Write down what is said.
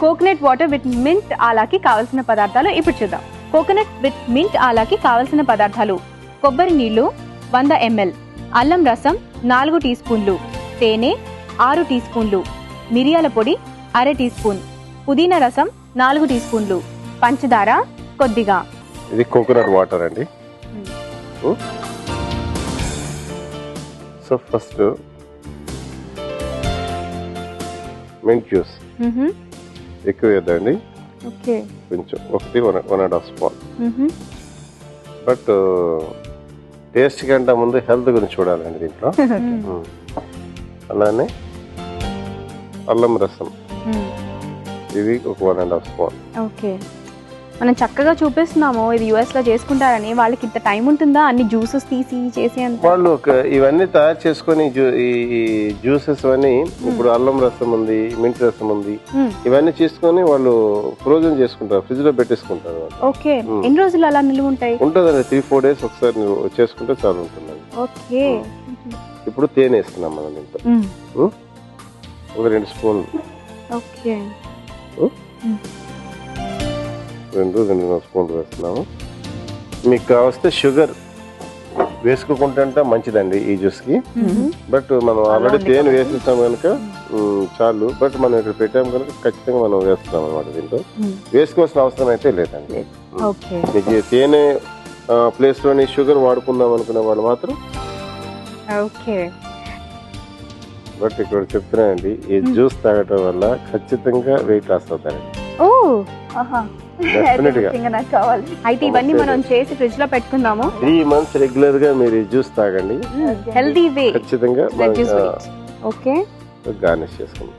Coconut water with mint ఆలాకి కావలసిన పదార్థాలు ఇప్పుడు చూద్దాం. కోకోనట్ విత్ మింట్ ఆలాకి కావలసిన పదార్థాలు కొబ్బరి నీళ్ళు వంద ఎంఎల్ అల్లం రసం నాలుగు టీ స్పూన్లు తేనె ఆరు టీ స్పూన్లు మిరియాల పొడి అర టీ స్పూన్ పుదీనా రసం నాలుగు టీ స్పూన్లు పంచదార కొద్దిగా. ఇది కోకోనట్ వాటర్ అండి. So first mint juice. ఎక్కువ వేద్దండి ఓకే. కొంచెం ఒకటి one one and half spoon. But taste కంటే ముందు హెల్త్ గురించి చూడాలండి దీంట్లో. అలానే అల్లం రసం. ఇది ఒక one and half spoon. Okay. మనం చక్కగా చూపిస్తున్నాము ఇది యుఎస్లో చేసుకుంటారని వాళ్ళకి ఇంత టైం ఉంటుందా? అన్ని జ్యూసెస్ తీసి చేసి వాళ్ళు ఇవన్నీ తయారు చేసుకొని ఈ జ్యూసెస్ అన్ని ఇప్పుడు అల్లం రసం ఉంది మింట్ రసం ఉంది. ఇవన్నీ చేసుకొని వాళ్ళు ఫ్రోజన్ చేసుకుంటారు ఫ్రిడ్జ్లో పెట్టేసుకుంటారు. ఓకే. ఎన్ని రోజులు అలా నిలువ ఉంటాయి? ఉంటుందండి త్రీ ఫోర్ డేస్ ఒకసారి చేసుకుంటే చాలు ఉంటుందండి ఓకే. ఇప్పుడు తేనె వేస్తున్నాం మనం. మ్మ్? ఒక రెండు స్పూన్లు. ఓకే. రెండు రెండున్నర స్పూన్లు వేస్తున్నాము. మీకు కావస్తే షుగర్ వేసుకోకుంటే మంచిదండి ఈ జ్యూస్కి. బట్ మనం ఆల్రెడీ తేనె వేసేస్తాం కనుక చాలు. బట్ మనం ఇక్కడ పెట్టాం కనుక ఖచ్చితంగా మనం వేస్తున్నాం అనమాట దీంట్లో. వేసుకోవాల్సిన అవసరం అయితే లేదండి. మీకు తేనె ప్లేస్లోని షుగర్ వాడుకుందాం అనుకునే వాళ్ళు మాత్రం ఓకే. బట్ ఇక్కడ చెప్తున్నానండి ఈ జ్యూస్ తాగటం వల్ల ఖచ్చితంగా వెయిట్ లాస్ అవుతారండి. ఓ. నాకు అయితే ఇవన్నీ మనం చేసి ఫ్రిడ్జ్లో పెట్టుకుందాము. త్రీ మంత్స్ రెగ్యులర్గా మీరు జ్యూస్ తాగండి. హెల్దీ వే ఖచ్చితంగా ఓకే గార్నిష్ చేసుకుందాం.